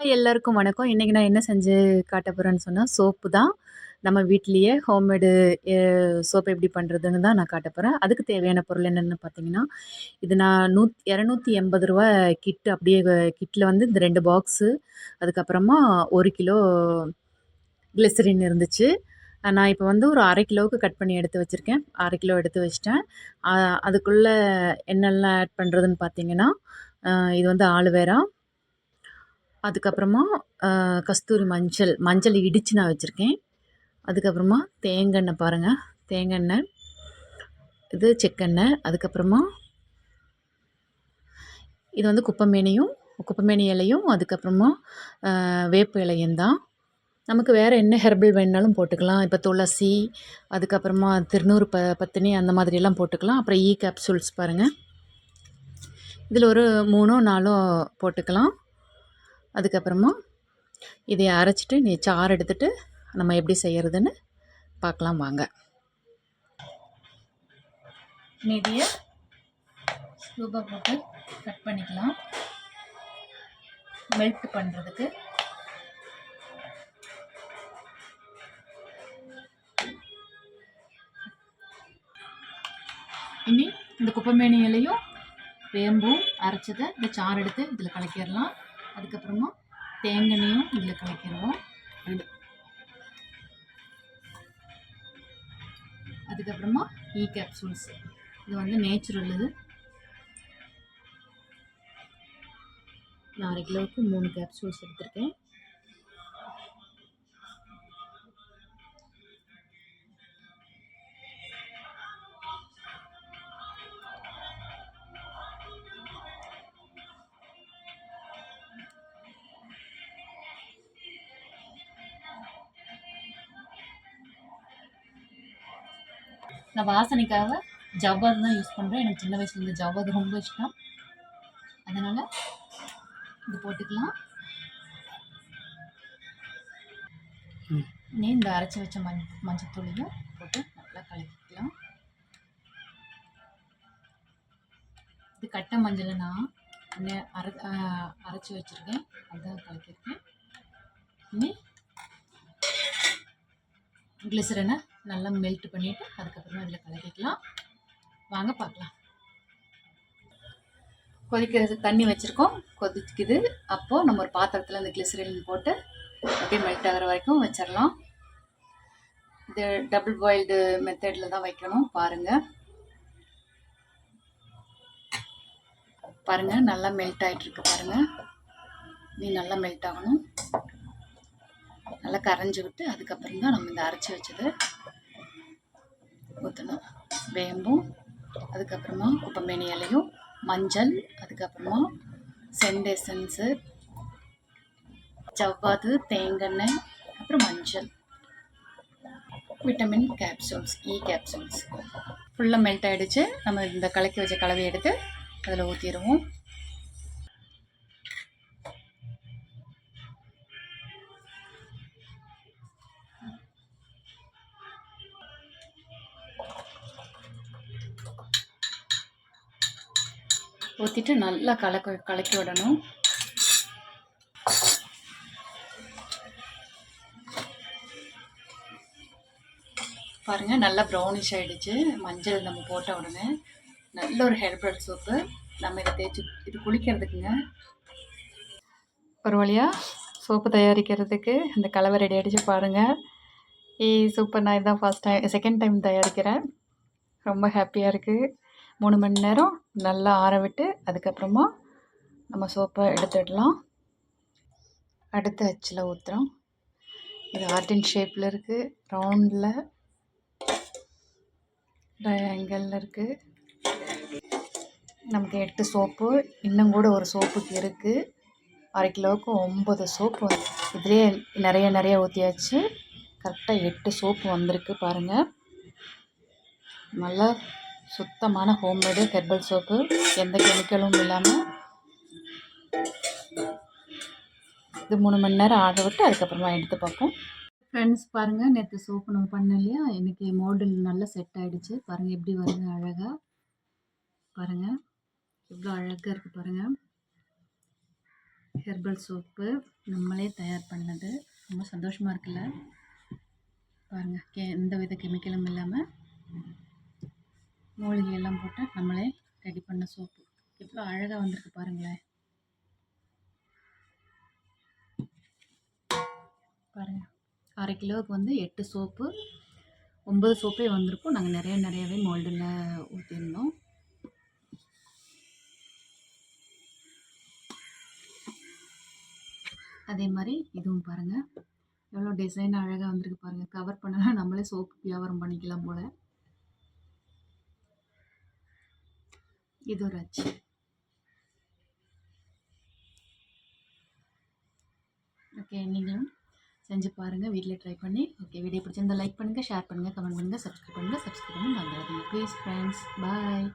எல்லாருக்கும் வணக்கம். இன்றைக்கி நான் என்ன செஞ்சு காட்ட போகிறேன்னு சொன்னால் சோப்பு தான். நம்ம வீட்லேயே ஹோம்மேடு சோப்பு எப்படி பண்ணுறதுன்னு தான் நான் காட்ட போகிறேன் அதுக்கு தேவையான பொருள் என்னென்னு பார்த்தீங்கன்னா, இது நான் நூத் ரூ. 280 கிட் அப்படியே கிட்டில் வந்து இந்த ரெண்டு பாக்ஸு, அதுக்கப்புறமா ஒரு கிலோ கிளிசரின் இருந்துச்சு. நான் இப்போ வந்து ஒரு அரை கிலோவுக்கு கட் பண்ணி எடுத்து வச்சுருக்கேன் அரை கிலோ எடுத்து வச்சிட்டேன் அதுக்குள்ளே என்னெல்லாம் ஆட் பண்ணுறதுன்னு பார்த்தீங்கன்னா, இது வந்து ஆலுவேரா அதுக்கப்புறமா கஸ்தூரி மஞ்சள் மஞ்சள் இடிச்சு நான் வச்சுருக்கேன். அதுக்கப்புறமா தேங்காய் பாருங்க. தேங்காய் இது செக்கெண்ணெய். அதுக்கப்புறமா இது வந்து குப்பைமேனியும் குப்பைமேனி இலையும், அதுக்கப்புறமா வேப்ப இலையும் தான். நமக்கு வேறு என்ன ஹெர்பல் வேணுனாலும் போட்டுக்கலாம். இப்போ துளசி, அதுக்கப்புறமா திருநூறு ப பத்தினி அந்த மாதிரியெல்லாம் போட்டுக்கலாம். அப்புறம் ஈ கேப்சூல்ஸ் பாருங்கள் இதில் ஒரு 3ஓ 4ஓ போட்டுக்கலாம். அதுக்கப்புறமா இதை அரைச்சிட்டு நீ சாறு எடுத்துட்டு நம்ம எப்படி செய்கிறதுன்னு பார்க்கலாம் வாங்க. மீதிய க்யூபா போட்டு கட் பண்ணிக்கலாம். மெல்ட் பண்ணுறதுக்கு. இனி இந்த குப்பைமேனி இலையும், வேம்பும் அரைச்சதை இந்த சாறு எடுத்து இதில் கலக்கிடலாம். அதுக்கப்புறமா தேங்கெண்ணெயும் இதில் கலக்கிடுவோம். அதுக்கப்புறமா ஈ கேப்சூல்ஸ். இது வந்து நேச்சுரல் இது. நான் 1/2 கிலோவுக்கு 3 கேப்சூல்ஸ் எடுத்திருக்கேன். நான் வாசனைக்காக ஜவ்வாது தான் யூஸ் பண்ணுறேன். எனக்கு சின்ன வயசுலேருந்து ஜவ்வாது ரொம்ப இஷ்டம். அதனால் இது போட்டுக்கலாம். நீ இந்த அரைச்சி வச்ச மஞ் மஞ்சத்தூளையும் போட்டு நல்லா கலக்கிக்கலாம். இது கட்டை மஞ்சள் நான் அரை அரைச்சி வச்சுருக்கேன். அதான் கலக்கியிருக்கேன். இனி கிளிசரனை நல்லா மெல்ட் பண்ணிவிட்டு அதுக்கப்புறமா இதில் கலக்கிக்கலாம். வாங்க பார்க்கலாம். கொதிக்கிறதுக்கு தண்ணி வச்சுருக்கோம். கொதிக்குது. அப்போது நம்ம ஒரு பாத்திரத்தில் அந்த கிளிசரின் போட்டு அப்படியே மெல்ட் ஆகிற வரைக்கும் வச்சிடலாம். இது டபுள் பாயில்டு மெத்தடில் தான் வைக்கணும். பாருங்கள். பாருங்கள் நல்லா மெல்ட் ஆகிட்டுருக்கு பாருங்கள். நீ நல்லா மெல்ட் ஆகணும். நல்லா கரைஞ்சி விட்டு அதுக்கப்புறம் தான் நம்ம இந்த அரைச்சி வச்சது ஊற்றணும். வேம்பும், அதுக்கப்புறமா குப்பமேனி இலையும், மஞ்சள், அதுக்கப்புறமா செண்ட் எசன்ஸு, ஜவ்வாது, தேங்கெண்ணெய், அப்புறம் மஞ்சள். Vitamin capsules, E capsules. ஃபுல்லாக மெல்ட் ஆகிடுச்சு. நம்ம இந்த கலக்கி வச்ச கலவையை எடுத்து அதில் ஊற்றிடுவோம். ஊற்றிட்டு நல்லா கலக்க கலக்கி விடணும். பாருங்கள் நல்லா ப்ரௌனிஷ் ஆகிடுச்சு. மஞ்சள் நம்ம போட்ட உடனே நல்ல ஒரு ஹெர்பல் சோப்பு. நம்ம இதை தேய்ச்சி இது குளிக்கிறதுக்குங்க. ஒரு வழியாக சோப்பு தயாரிக்கிறதுக்கு இந்த கலவை ரெடி ஆகிடுச்சு பாருங்கள். ஏய் சூப்பர்! நான் இதான் ஃபஸ்ட் டைம் செகண்ட் டைம் தயாரிக்கிறேன். ரொம்ப ஹாப்பியாக இருக்குது. மூணு மணி நேரம் நல்லா ஆற விட்டு அதுக்கப்புறமா நம்ம சோப்பை எடுத்துடலாம். அடுத்து அச்சில் ஊற்றுறோம். இது ஹார்ட்டின் ஷேப்பில் இருக்குது. ரவுண்டில் ட்ரையாங்கிளில் இருக்குது. நமக்கு எட்டு சோப்பு. இன்னும் கூட ஒரு சோப்புக்கு இருக்குது. அரை கிலோவுக்கு ஒம்பது சோப்பு இதுலேயே நிறைய நிறைய ஊற்றியாச்சு. கரெக்டாக எட்டு சோப்பு வந்திருக்கு பாருங்கள். நல்லா சுத்தமான ஹோம்மேடு ஹெர்பல் சோப்பு. எந்த கெமிக்கலும் இல்லாமல் இது மூணு மணி நேரம் ஆக விட்டு அதுக்கப்புறமா எடுத்து பார்ப்போம். ஃப்ரெண்ட்ஸ் பாருங்கள் நேற்று சோப்பு நம்ம பண்ணோம் இல்லையா? இன்றைக்கி மாடல் நல்லா செட் ஆகிடுச்சு. பாருங்கள் எப்படி வருது அழகாக. பாருங்கள் எவ்வளோ அழகாக இருக்குது பாருங்கள். ஹெர்பல் சோப்பு நம்மளே தயார் பண்ணது ரொம்ப சந்தோஷமாக இருக்குல்ல பாருங்கள் கே எந்த வித கெமிக்கலும் இல்லாமல் மூலிகை எல்லாம் போட்டு நம்மளே ரெடி பண்ண சோப்பு எவ்வளோ அழகாக வந்திருக்கு பாருங்களேன் பாருங்கள் அரை கிலோவுக்கு வந்து எட்டு சோப்பு ஒம்பது சோப்பே வந்திருக்கும். நாங்கள் நிறைய நிறையவே மோல்டில் ஊற்றிருந்தோம் அதே மாதிரி இதுவும் பாருங்கள் எவ்வளோ டிசைன் அழகாக வந்திருக்கு பாருங்கள் கவர் பண்ணலாம் நம்மளே சோப்பு வியாபாரம் பண்ணிக்கலாம் போல். இது ஒரு ஓகே நீங்களும் செஞ்சு பாருங்கள் வீட்டில் ட்ரை பண்ணி. ஓகே வீடியோ பிடிச்சிருந்தா லைக் பண்ணுங்கள் ஷேர் பண்ணுங்கள் கமெண்ட் பண்ணுங்கள் சப்ஸ்கிரைப் பண்ணுங்கள் சப்ஸ்கிரைப் பண்ணி மறந்துடாதீங்க. Please friends bye